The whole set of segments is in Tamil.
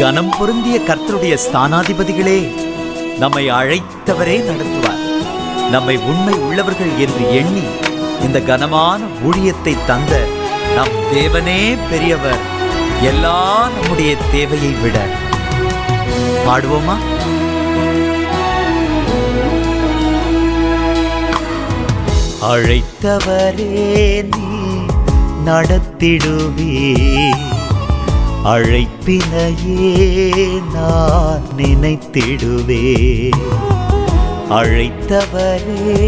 கனம் பொருந்திய கர்த்தருடைய ஸ்தானாதிபதிகளே நம்மை அழைத்தவரே நடத்துவார். நம்மை உண்மை உள்ளவர்கள் என்று எண்ணி இந்த கனமான ஊழியத்தை தந்த நம் தேவனே பெரியவர் எல்லா நம்முடைய தேவையை விட. பாடுவோமா? அழைத்தவரே நீ நடத்திடுவே அழைப்பினையே நான் நினைத்திடுவே அழைத்தவரே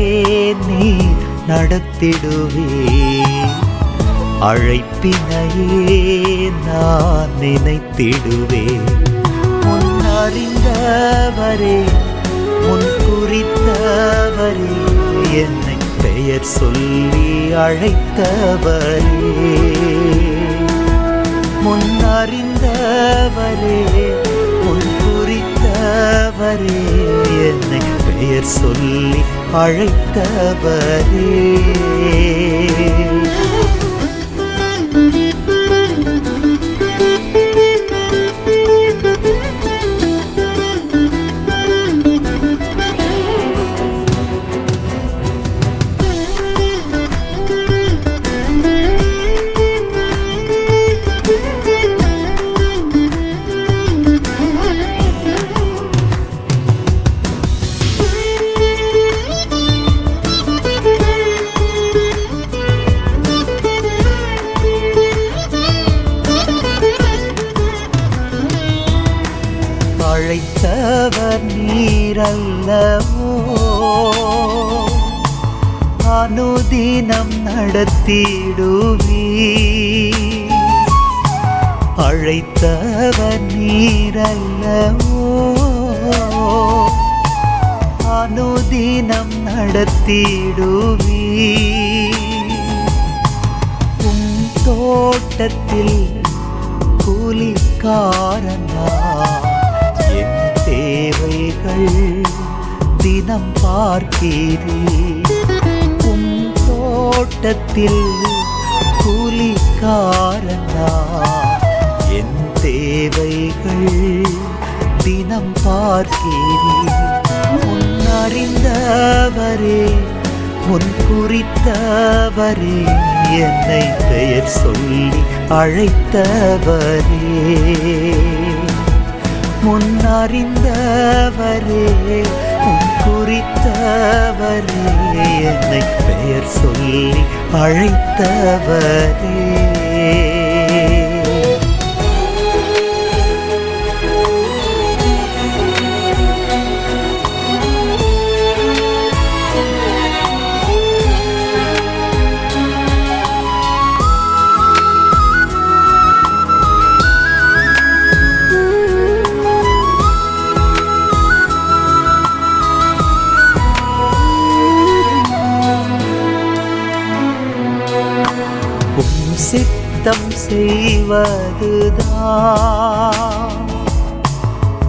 நீ நடத்திடுவே அழைப்பினையே நான் நினைத்திடுவே முன்னறிந்தவரே முன் குறித்தவரே என்னை பெயர் சொல்லி அழைத்தவரே. முன்னறிந்தவரே முன் குறித்தவரே என்னை பெயர் சொல்லி அழைத்தவரே. அழைத்தவர் நீரல்லவோ? அனுதினம் நடத்திடுவீ அழைத்தவர் நீரல்லவோ? அனுதினம் நடத்திடுவீ உம் தோட்டத்தில் கூலிக்காரனா நாம் பார்க்கிறீ? உம் தோட்டத்தில் கூலிக்காரனா? என் தேவைகள் தினம் பார்க்கிறே? உன் அறிந்தவரே உன் குறித்தவரே என்னை பெயர் சொல்லி அழைத்தவரே. முன்னறிந்தவரே உன் சொல்லி அழைத்தவரே. சித்தம் செய்வதுதான்.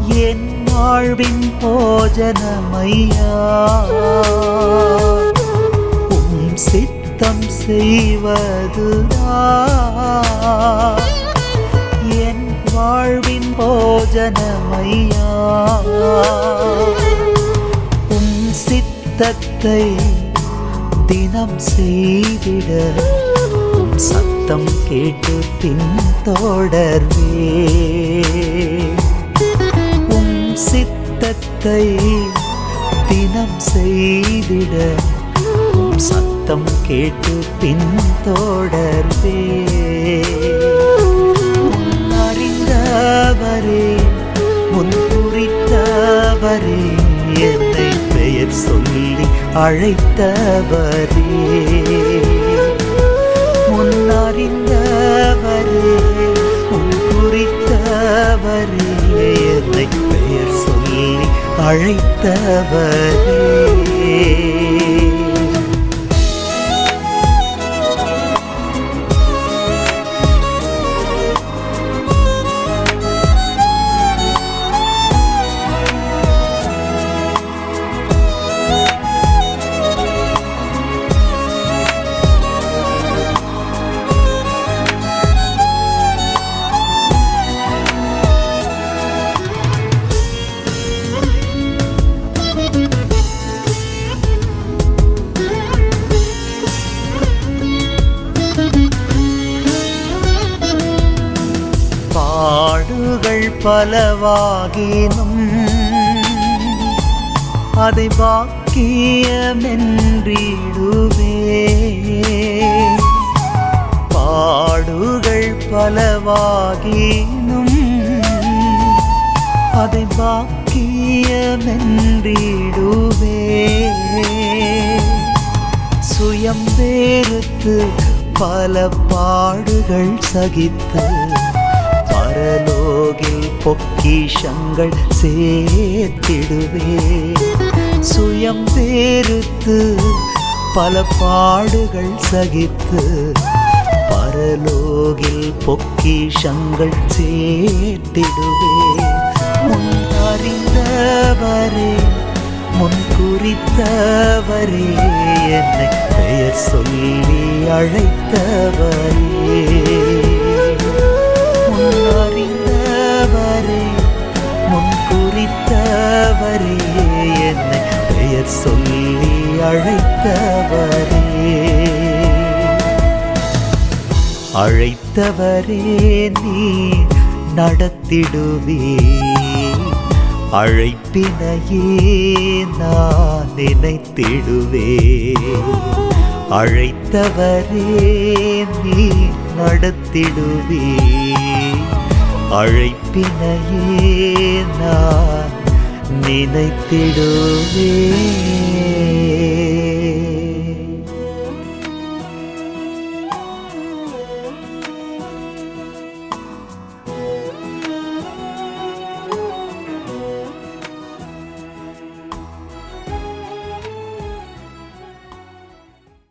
என் வாழ்வின் போஜனமையா? உம் சித்தம் செய்வதுதான். என் வாழ்வின் போஜனமையா? உம் சித்தத்தை தினம் செய்திட. உம் சத்தம் கேட்டு பின் தொடர்வே. உம் சித்தத்தை தினம் செய்திட உம் சத்தம் கேட்டு பின் தொடர்வே. அறிந்தவரே முன் குறித்தவரே என்னை பெயர் சொல்லி அழைத்தவரே. அழைத்தவரே. பாடுகள் பலவாகினும் அதை பாக்கியமென்றிடுவே பாடுகள் பலவாகினும் அதை பாக்கியமென்றிடுவே சுயம் வேறுத்து பல பாடுகள் சகித்து பரலோகில் பொக்கிஷங்கள் சேர்த்திடுவே சுயம் வேறுத்து பல பாடுகள் சகித்து பரலோகில் பொக்கிஷங்கள் சேர்த்திடுவே முன் அறிந்தவரே முன் குறித்தவரே என்னை பெயர் சொல்லி அழைத்தவரே பெயர் சொல்லி அழைத்தவரே. அழைத்தவரே நீ நடத்திடுவே அழைப்பினையே நான் நினைத்திடுவே அழைத்தவரே நீ நடத்திடுவே அழைப்பினையே நான் நினைத்திடுவே